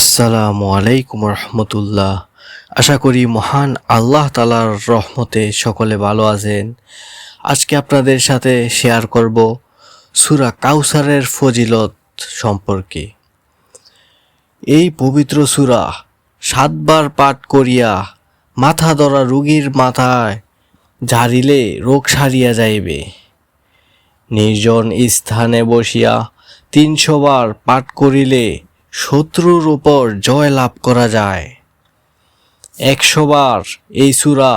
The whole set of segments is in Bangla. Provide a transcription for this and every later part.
আসসালামু আলাইকুম রহমতুল্লাহ। আশা করি মহান আল্লাহ তালার রহমতে সকলে ভালো আছেন। আজকে আপনাদের সাথে শেয়ার করব সুরা কাউসারের ফজিলত সম্পর্কে। এই পবিত্র সুরা সাতবার পাঠ করিয়া মাথা ধরা রুগীর মাথায় ঝাড়িলে রোগ সারিয়া যাইবে। নির্জন স্থানে বসিয়া তিনশো বার পাঠ করিলে শত্রুর উপর জয় লাভ করা যায়। একশো বার এই সুরা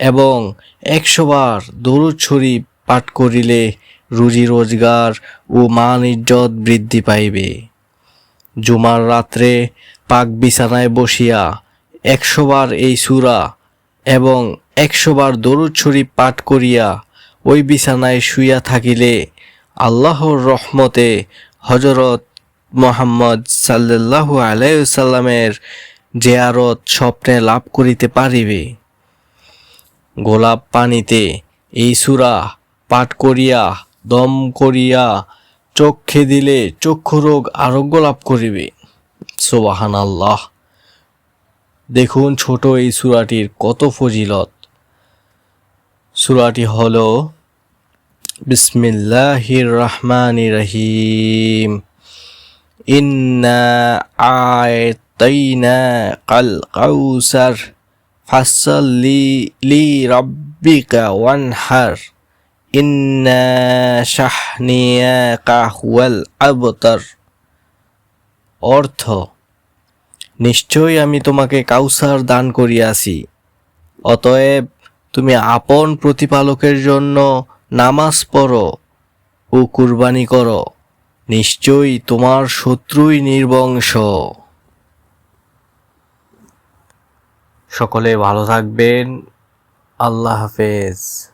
এবং একশো বার দরুদ শরীফ পাঠ করিলে রুজি রোজগার ও মান ইজ্জত বৃদ্ধি পাইবে। জুমার রাত্রে পাক বিছানায় বসিয়া একশো বার এই সুরা এবং একশো বার দরুদ শরীফ পাঠ করিয়া ওই বিছানায় শুইয়া থাকিলে আল্লাহর রহমতে হজরত মোহাম্মদ সাল্লাল্লাহু আলাইসাল্লামের জেয়ারত স্বপ্নে লাভ করিতে পারিবে। গোলাপ পানিতে এই সুরা পাঠ করিয়া, দম করিয়া, চক্ষে দিলে চক্ষু রোগ আরোগ্য লাভ করিবে। সোবাহান আল্লাহ দেখুন ছোট এই সুরাটির কত ফজিলত। সুরাটি হল, বিসমিল্লাহির রহমানির রহিম। ইন্না আয়তাইনা কাল কাউসার ফাসল্লি লি রব্বিকা ওয়ানহার, ইন্না শাহনিয়াকা হুয়াল আবতার। অর্থ, নিশ্চয়ই আমি তোমাকে কাউসার দান করিয়াছি। অতএব তুমি আপন প্রতিপালকের জন্য নামাজ পড়ো ও কুরবানি করো। নিশ্চয়ই তোমার শত্রুই নির্বংশ। সকলে ভালো থাকবেন। আল্লাহ হাফেজ।